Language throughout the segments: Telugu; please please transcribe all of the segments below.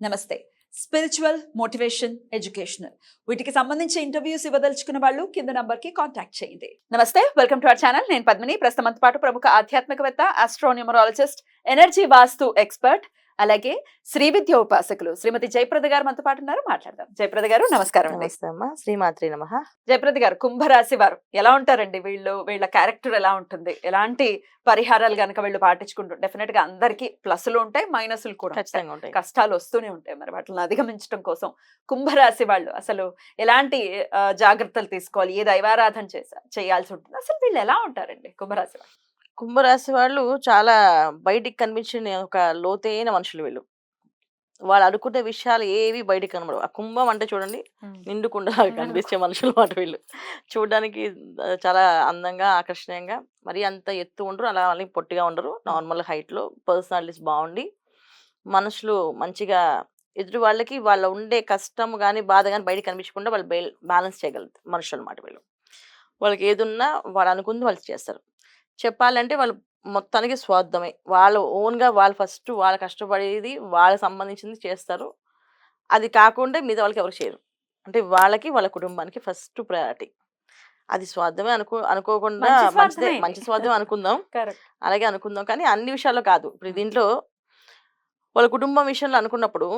నమస్తే. స్పిరిచువల్ మోటివేషన్ ఎడ్యుకేషనల్ వీటికి సంబంధించి ఇంటర్వ్యూస్ ఇవ్వదలుచుకున్న వాళ్ళు కింద నంబర్కి కాంటాక్ట్ చేయండి. నమస్తే వెల్కమ్ టు అవర్ ఛానల్ నేను పద్మిని. ప్రస్తుతం పాటు ప్రముఖ ఆధ్యాత్మికవేత్త ఆస్ట్రోన్యూమరాలజిస్ట్ ఎనర్జీ వాస్తు ఎక్స్పర్ట్ అలాగే శ్రీ విద్య ఉపాసకులు శ్రీమతి జయప్రద గారు మనతో పాటు ఉన్నారు. మాట్లాడదాం. జయప్రద గారు నమస్కారం శ్రీమాత్రి నమ. జయప్రద గారు కుంభరాశి వారు ఎలా ఉంటారండి? వీళ్ళు వీళ్ళ క్యారెక్టర్ ఎలా ఉంటుంది? ఎలాంటి పరిహారాలు గనక వీళ్ళు పాటించుకుంటూ డెఫినెట్గా అందరికి ప్లస్లు ఉంటాయి మైనస్లు కూడా. ఖచ్చితంగా ఉంటాయి. కష్టాలు వస్తూనే ఉంటాయి మరి వాటిని అధిగమించడం కోసం. కుంభరాశి వాళ్ళు అసలు ఎలాంటి జాగ్రత్తలు తీసుకోవాలి? ఏ దైవారాధన చేసా చేయాల్సి ఉంటుంది? అసలు వీళ్ళు ఎలా ఉంటారండి కుంభరాశి వాళ్ళు కుంభరాశి వాళ్ళు చాలా బయటికి కనిపించిన ఒక లోతైన మనుషులు వీళ్ళు. వాళ్ళు అనుకునే విషయాలు ఏవి బయటికి కనబడవు. ఆ కుంభం అంటే చూడండి నిండుకుండా కనిపించే మనుషులు మాట వీళ్ళు. చూడడానికి చాలా అందంగా ఆకర్షణీయంగా మరి అంత ఎత్తు ఉండరు అలా వాళ్ళని పొట్టిగా ఉండరు. నార్మల్ హైట్లో పర్సనాలిటీస్ బాగుండి మనుషులు మంచిగా ఎదుటి వాళ్ళకి వాళ్ళ ఉండే కష్టం కానీ బాధ కానీ బయటికి కనిపించకుండా వాళ్ళు బ్యాలెన్స్ చేయగలుగుతారు. మనుషులు అన్నమాట వీళ్ళు. వాళ్ళకి ఏది ఉన్నా వాళ్ళు అనుకుంది వాళ్ళు చేస్తారు. చెప్పాలంటే వాళ్ళు మొత్తానికి స్వార్థమే. వాళ్ళు ఓన్గా వాళ్ళు ఫస్ట్ వాళ్ళ కష్టపడేది వాళ్ళకి సంబంధించింది చేస్తారు. అది కాకుండా మిగతా వాళ్ళకి ఎవరు చేయరు. అంటే వాళ్ళకి వాళ్ళ కుటుంబానికి ఫస్ట్ ప్రయారిటీ. అది స్వార్థమే అనుకో అనుకోకుండా మంచి మంచిదే. మంచి స్వార్థం అనుకుందాం. అలాగే అనుకుందాం. కానీ అన్ని విషయాల్లో కాదు. ఇప్పుడు దీంట్లో వాళ్ళ కుటుంబం విషయంలో అనుకున్నప్పుడు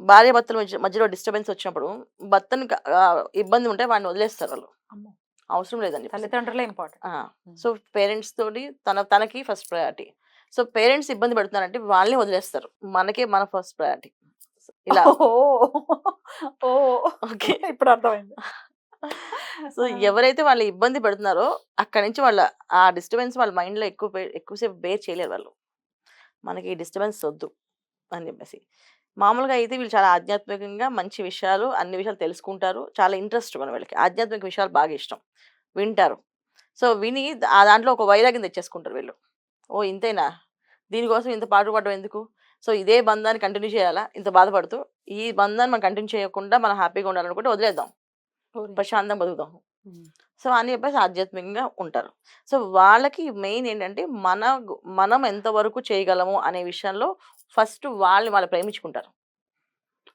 భార్య భర్తల మధ్య మధ్యలో డిస్టర్బెన్స్ వచ్చినప్పుడు భర్తను ఇబ్బంది ఉంటే వాడిని వదిలేస్తారు వాళ్ళు. అవసరం లేదని. తల్లిదండ్రులే ఇంపార్టెంట్. సో పేరెంట్స్ తోటి తన తనకి ఫస్ట్ ప్రయారిటీ. సో పేరెంట్స్ ఇబ్బంది పెడుతున్నారంటే వాళ్ళని వదిలేస్తారు. మనకే మన ఫస్ట్ ప్రయారిటీ. ఇలా. ఓకే. ఇప్పుడు అర్థమైంది. సో ఎవరైతే వాళ్ళు ఇబ్బంది పెడుతున్నారో అక్కడి నుంచి వాళ్ళ ఆ డిస్టర్బెన్స్ వాళ్ళ మైండ్లో ఎక్కువ ఎక్కువసేపు బేర్ చేయలేరు వాళ్ళు. మనకి ఈ డిస్టర్బెన్స్ వద్దు అని చెప్పేసి. మామూలుగా అయితే వీళ్ళు చాలా ఆధ్యాత్మికంగా మంచి విషయాలు అన్ని విషయాలు తెలుసుకుంటారు. చాలా ఇంట్రెస్ట్ మన వీళ్ళకి. ఆధ్యాత్మిక విషయాలు బాగా ఇష్టం. వింటారు. సో విని ఆ దాంట్లో ఒక వైరాగ్యం తెచ్చేసుకుంటారు వీళ్ళు. ఓ ఇంతేనా? దీనికోసం ఇంత పాటుపడడం ఎందుకు? సో ఇదే బంధాన్ని కంటిన్యూ చేయాలా? ఇంత బాధపడుతూ ఈ బంధాన్ని మనం కంటిన్యూ చేయకుండా మనం హ్యాపీగా ఉండాలనుకుంటే వదిలేద్దాం. ప్రశాంతంగా బతుకుదాం. సో అని చెప్పేసి ఆధ్యాత్మికంగా ఉంటారు. సో వాళ్ళకి మెయిన్ ఏంటంటే మన మనం ఎంతవరకు చేయగలము అనే విషయంలో ఫస్ట్ వాళ్ళని వాళ్ళు ప్రేమించుకుంటారు.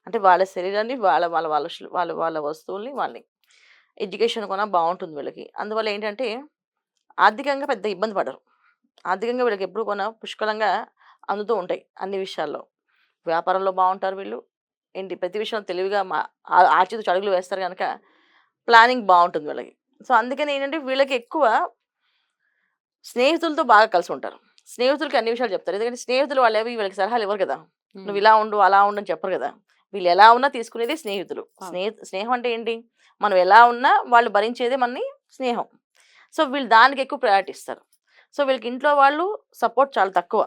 అంటే వాళ్ళ శరీరాన్ని వాళ్ళ వాళ్ళ వాళ్ళ వాళ్ళ వాళ్ళ వస్తువుల్ని వాళ్ళని ఎడ్యుకేషన్ కూడా బాగుంటుంది వీళ్ళకి. అందువల్ల ఏంటంటే ఆర్థికంగా పెద్ద ఇబ్బంది పడరు. ఆర్థికంగా వీళ్ళకి ఎప్పుడు కొన పుష్కలంగా అందుతూ ఉంటాయి అన్ని విషయాల్లో. వ్యాపారంలో బాగుంటారు వీళ్ళు. ఏంటి ప్రతి విషయం తెలివిగా మా ఆ- ఆచితూచి అడుగులు వేస్తారు కనుక ప్లానింగ్ బాగుంటుంది వీళ్ళకి. సో అందుకని ఏంటంటే వీళ్ళకి ఎక్కువ స్నేహితులతో బాగా కలిసి ఉంటారు. స్నేహితులకి అన్ని విషయాలు చెప్తారు. ఎందుకంటే స్నేహితులు వాళ్ళు ఏవి వీళ్ళకి సలహాలు ఇవ్వరు కదా. నువ్వు ఇలా ఉండు అలా ఉండు అని చెప్పరు కదా. వీళ్ళు ఎలా ఉన్నా తీసుకునేది స్నేహితులు. స్నేహ స్నేహం అంటే ఏంటి? మనం ఎలా ఉన్నా వాళ్ళు భరించేదే మనని స్నేహం. సో వీళ్ళు దానికి ఎక్కువ ప్రయారిటీ ఇస్తారు. సో వీళ్ళకి ఇంట్లో వాళ్ళు సపోర్ట్ చాలా తక్కువ.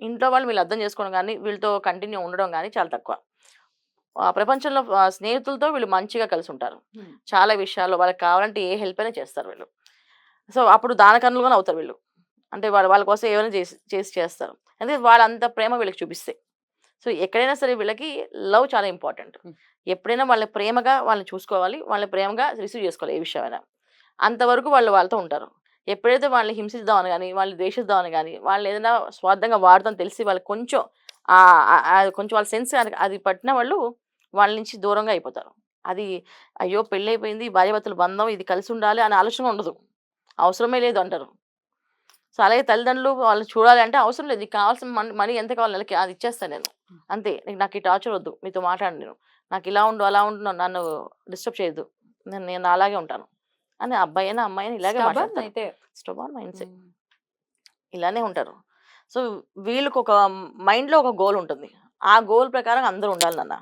ఇంట్లో వాళ్ళు వీళ్ళు అర్థం చేసుకోవడం కానీ వీళ్ళతో కంటిన్యూ ఉండడం కానీ చాలా తక్కువ. ప్రపంచంలో స్నేహితులతో వీళ్ళు మంచిగా కలిసి ఉంటారు. చాలా విషయాల్లో వాళ్ళకి కావాలంటే ఏ హెల్ప్ అయినా చేస్తారు వీళ్ళు. సో అప్పుడు దానకన్నులుగానే అవుతారు వీళ్ళు. అంటే వాళ్ళ వాళ్ళ కోసం ఏమైనా చేసి చేసి చేస్తారు. ఎందుకంటే వాళ్ళంత ప్రేమ వీళ్ళకి చూపిస్తాయి. సో ఎక్కడైనా సరే వీళ్ళకి లవ్ చాలా ఇంపార్టెంట్. ఎప్పుడైనా వాళ్ళని ప్రేమగా వాళ్ళని చూసుకోవాలి వాళ్ళని ప్రేమగా రిసీవ్ చేసుకోవాలి ఏ విషయమైనా. అంతవరకు వాళ్ళు వాళ్ళతో ఉంటారు. ఎప్పుడైతే వాళ్ళని హింసిద్దామని కానీ వాళ్ళని ద్వేషిద్దామని కానీ వాళ్ళు ఏదైనా స్వార్థంగా వాడతాం తెలిసి వాళ్ళకి కొంచెం కొంచెం వాళ్ళ సెన్స్ అది పట్టిన వాళ్ళు వాళ్ళ నుంచి దూరంగా అయిపోతారు. అది అయ్యో పెళ్ళైపోయింది భార్యాభర్తల బంధం ఇది కలిసి ఉండాలి అనే ఆలోచన ఉండదు. అవసరమే లేదు అంటారు. సో అలాగే తల్లిదండ్రులు వాళ్ళు చూడాలి అంటే అవసరం లేదు. నీకు కావాల్సిన మనీ ఎంత కావాలి నెలకి అది ఇచ్చేస్తాను నేను. అంతే. నీకు నాకు ఈ టార్చర్ వద్దు. మీతో మాట్లాడి నేను. నాకు ఇలా ఉండు అలా ఉండు నన్ను- డిస్టర్బ్ చేయొద్దు. నేను నేను అలాగే ఉంటాను. అని అబ్బాయి అయినా అమ్మాయి అయినా ఇలాగే స్టోబాన్ మైండ్ సెట్. ఇలానే ఉంటారు. సో వీళ్ళకి ఒక మైండ్లో ఒక గోల్ ఉంటుంది. ఆ గోల్ ప్రకారం అందరూ ఉండాలి నాన్న.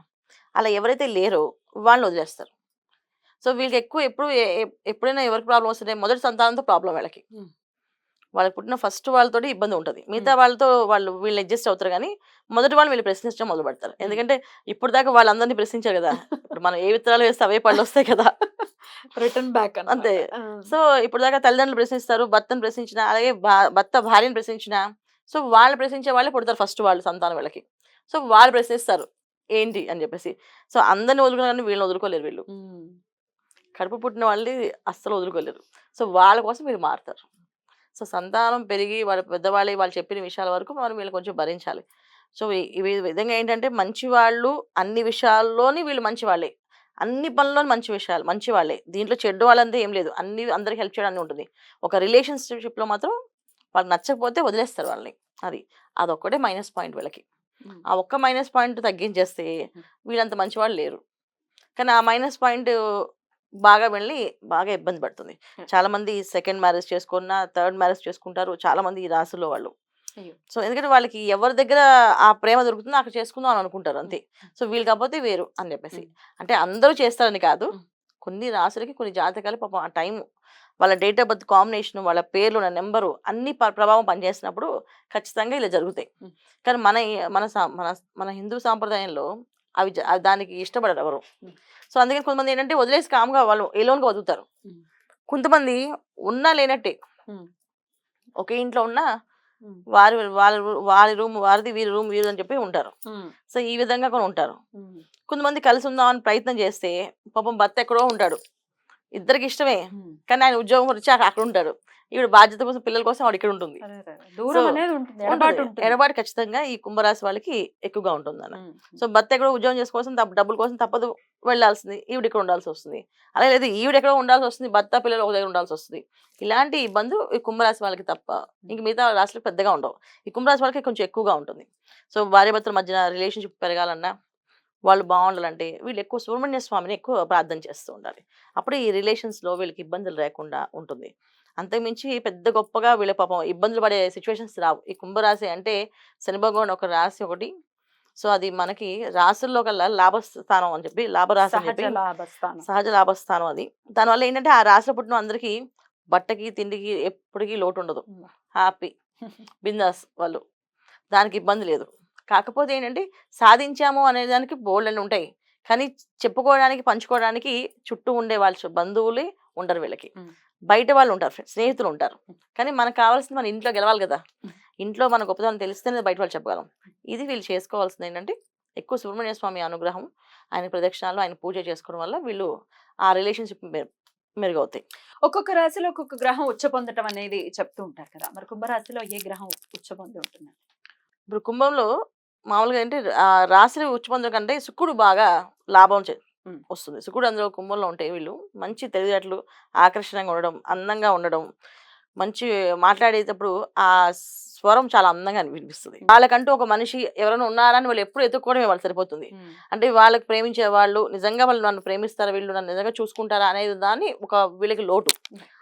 అలా ఎవరైతే లేరో వాళ్ళని వదిలేస్తారు. సో వీళ్ళకి ఎక్కువ ఎప్పుడు ఎప్పుడైనా ఎవరికి ప్రాబ్లం వస్తుంటే మొదటి సంతానంతో ప్రాబ్లం వీళ్ళకి. వాళ్ళకి పుట్టిన ఫస్ట్ వాళ్ళతోటి ఇబ్బంది ఉంటుంది. మిగతా వాళ్ళతో వాళ్ళు వీళ్ళు అడ్జస్ట్ అవుతారు కానీ మొదటి వాళ్ళు వీళ్ళు ప్రశ్నించడం మొదలు పెడతారు. ఎందుకంటే ఇప్పుడు దాకా వాళ్ళందరినీ ప్రశ్నించారు కదా! ఇప్పుడు మనం ఏ విత్తనాలు వేస్తే అవే పళ్ళు వస్తాయి కదా! రిటర్న్ బ్యాక్ అంతే. సో ఇప్పుడు దాకా తల్లిదండ్రులు ప్రశ్నిస్తారు భర్తను ప్రశ్నించిన అలాగే భర్త భార్యను ప్రశ్నించిన సో వాళ్ళు ప్రశ్నించే వాళ్ళే పుడతారు ఫస్ట్ వాళ్ళు సంతానం వీళ్ళకి. సో వాళ్ళు ప్రశ్నిస్తారు ఏంటి? అని చెప్పేసి. సో అందరిని వదులుకున్నారని వీళ్ళని వదులుకోలేరు వీళ్ళు. కడుపు పుట్టిన వాళ్ళని అస్సలు వదులుకోలేరు. సో వాళ్ళ కోసం వీళ్ళు మారుతారు. సో సంతానం పెరిగి వాళ్ళ పెద్దవాళ్ళు వాళ్ళు చెప్పిన విషయాల వరకు మనం వీళ్ళు కొంచెం భరించాలి. సో ఈ విధంగా ఏంటంటే మంచి వాళ్ళు అన్ని విషయాల్లోని వీళ్ళు మంచి వాళ్ళే అన్ని పనుల్లో మంచి విషయాలు మంచి వాళ్ళే దీంట్లో చెడ్డ వాళ్ళంతా ఏం లేదు. అన్ని అందరికి హెల్ప్ చేయడానికి ఉంటుంది. ఒక రిలేషన్షిప్లో మాత్రం వాళ్ళకి నచ్చకపోతే వదిలేస్తారు వాళ్ళని. అది అదొక్కటే మైనస్ పాయింట్ వీళ్ళకి. ఆ ఒక్క మైనస్ పాయింట్ తగ్గించేస్తే వీళ్ళంత మంచి వాళ్ళు లేరు. కానీ ఆ మైనస్ పాయింట్ బాగా వెళ్ళి బాగా ఇబ్బంది పడుతుంది. చాలా మంది సెకండ్ మ్యారేజ్ చేసుకున్న థర్డ్ మ్యారేజ్ చేసుకుంటారు చాలా మంది ఈ రాశిలో వాళ్ళు. సో ఎందుకంటే వాళ్ళకి ఎవరి దగ్గర ఆ ప్రేమ దొరుకుతుందో అక్కడ చేసుకుందాం అని అనుకుంటారు అంతే సో వీళ్ళు కాకపోతే వేరు అని చెప్పేసి. అంటే అందరూ చేస్తారని కాదు. కొన్ని రాసులకి కొన్ని జాతకాలు పాపం ఆ టైం వాళ్ళ డేట్ ఆఫ్ బర్త్ కాంబినేషన్ వాళ్ళ పేర్లు ఉన్న నెంబరు అన్ని ప్రభావం పనిచేసినప్పుడు ఖచ్చితంగా ఇలా జరుగుతాయి. కానీ మన మన సా- మన మన హిందూ సాంప్రదాయంలో అవి దానికి ఇష్టపడరు ఎవరు. సో అందుకని కొంతమంది ఏంటంటే వదిలేసి కామ్గా వాళ్ళు ఎలోన్గా వదులుతారు. కొంతమంది ఉన్నా లేనట్టే. ఒకే ఇంట్లో ఉన్నా వారి వాళ్ళ వారి రూమ్ వారిది వీరి రూమ్ వీరు అని చెప్పి ఉంటారు. సో ఈ విధంగా కూడా ఉంటారు. కొంతమంది కలిసి ఉందామని ప్రయత్నం చేస్తే పాపం భర్త ఎక్కడో ఉంటాడు. ఇద్దరికి ఇష్టమే. కానీ ఆయన ఉద్యోగం వచ్చి అక్కడ ఉంటాడు. ఈవిడ బాధ్యత కోసం పిల్లల కోసం వాడు ఇక్కడ ఉంటుంది. దూరం So, అనేది ఉంటుంది ఎడబాటు ఖచ్చితంగా ఈ కుంభరాశి వాళ్ళకి ఎక్కువగా ఉంటుంది అన్న. సో భర్త ఎక్కడో ఉద్యోగం చేసుకోవాల్సిన తప్ప- డబ్బుల కోసం తప్పదు వెళ్ళాల్సింది ఈవిడ ఇక్కడ ఉండాల్సి వస్తుంది. అలా లేదు ఈవిడ ఎక్కడో ఉండాల్సి వస్తుంది భర్త పిల్లలు ఒక దగ్గర ఉండాల్సి వస్తుంది. ఇలాంటి ఇబ్బందులు ఈ కుంభరాశి వాళ్ళకి తప్ప ఇంక మిగతా రాశులకు పెద్దగా ఉండవు. ఈ కుంభరాశి వాళ్ళకి కొంచెం ఎక్కువగా ఉంటుంది. సో భార్య భర్తల మధ్యన రిలేషన్షిప్ పెరగాలన్నా వాళ్ళు బాగుండాలంటే వీళ్ళు ఎక్కువ సుబ్రహ్మణ్య స్వామిని ఎక్కువ ప్రార్థన చేస్తూ ఉండాలి. అప్పుడు ఈ రిలేషన్స్లో వీళ్ళకి ఇబ్బందులు లేకుండా ఉంటుంది. అంతకుమించి పెద్ద గొప్పగా వీళ్ళ పాపం ఇబ్బందులు పడే సిచ్యువేషన్స్ రావు. ఈ కుంభరాశి అంటే శని భగవాన్ ఒక రాశి ఒకటి. సో అది మనకి రాశుల్లో కల్లా లాభస్థానం అని చెప్పి లాభరాశి అని సహజ చెప్పి లాభస్థానం. సహజ లాభస్థానం అది. దానివల్ల ఏంటంటే ఆ రాశిలో పుట్టిన అందరికీ బట్టకి తిండికి ఎప్పటికీ లోటు ఉండదు. హ్యాపీ బిందాస్ వాళ్ళు. దానికి ఇబ్బంది లేదు. కాకపోతే ఏంటంటే సాధించాము అనే దానికి బోల్డ్ ఉంటాయి. కానీ చెప్పుకోవడానికి పంచుకోవడానికి చుట్టూ ఉండే వాళ్ళ బంధువులే ఉండరు వీళ్ళకి. బయట వాళ్ళు ఉంటారు స్నేహితులు ఉంటారు. కానీ మనకు కావాల్సింది మన ఇంట్లో గెలవాలి కదా. ఇంట్లో మన గొప్పతనం తెలిస్తేనే బయట వాళ్ళు చెప్పగలం. ఇది వీళ్ళు చేసుకోవాల్సింది ఏంటంటే ఎక్కువ సుబ్రహ్మణ్య స్వామి అనుగ్రహం ఆయన ప్రదక్షిణాలు ఆయన పూజ చేసుకోవడం వల్ల వీళ్ళు ఆ రిలేషన్షిప్ మెరుగవుతాయి. ఒక్కొక్క రాశిలో ఒక్కొక్క గ్రహం ఉచ్చ పొందటం అనేది చెప్తూ ఉంటారు కదా. మరి కుంభరాశిలో ఏ గ్రహం ఉచ్చ పొంది ఉంటుంది ఇప్పుడు కుంభంలో మామూలుగా ఏంటి ఆ రాశి ఉచ్చపొందడం కంటే శుక్రుడు బాగా లాభం ఉమ్. వస్తుంది. అందులో కుంభంలో ఉంటే వీళ్ళు మంచి తెలివితేటలు ఆకర్షణంగా ఉండడం అందంగా ఉండడం మంచి మాట్లాడేటప్పుడు ఆ స్వరం చాలా అందంగా వినిపిస్తుంది. వాళ్ళకంటూ ఒక మనిషి ఎవరైనా ఉన్నారని వాళ్ళు ఎప్పుడు ఎత్తుక్కోవడమే వాళ్ళు సరిపోతుంది. అంటే వాళ్ళకి ప్రేమించే వాళ్ళు నిజంగా వాళ్ళు నన్ను ప్రేమిస్తారా వీళ్ళు నన్ను నిజంగా చూసుకుంటారా అనేది దాన్ని ఒక వీళ్ళకి లోటు.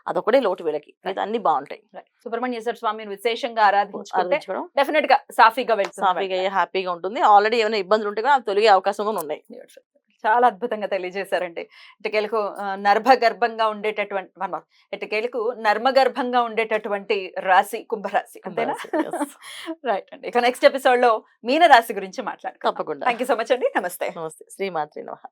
అదొకటే లోటు వీళ్ళకి. మిగతా అన్ని బాగుంటాయి. సుబ్రహ్మణ్యేశ్వర స్వామిని విశేషంగా ఆరాధించుకుంటే డెఫినెట్గా సాఫీగా వెళ్తుంది సాఫీగా హ్యాపీగా ఉంటుంది. ఆల్రెడీ ఏమైనా ఇబ్బందులు ఉంటే కూడా అవి తొలగే అవకాశం కూడా ఉన్నాయి. Beautiful. చాలా అద్భుతంగా తెలియజేశారండి. ఇటుకేలకు ఆ, నర్భ గర్భంగా ఉండేటటువంటి one more. ఇటుకేలకు నర్మగర్భంగా ఉండేటటువంటి రాశి కుంభరాశి అంతేనా. రైట్ అండి. ఇక నెక్స్ట్ ఎపిసోడ్లో మీన రాశి గురించి మాట్లాడుకుందాం. తప్పకుండా. థ్యాంక్ యూ సో మచ్ అండి. నమస్తే. నమస్తే. శ్రీమాత్రి నమః.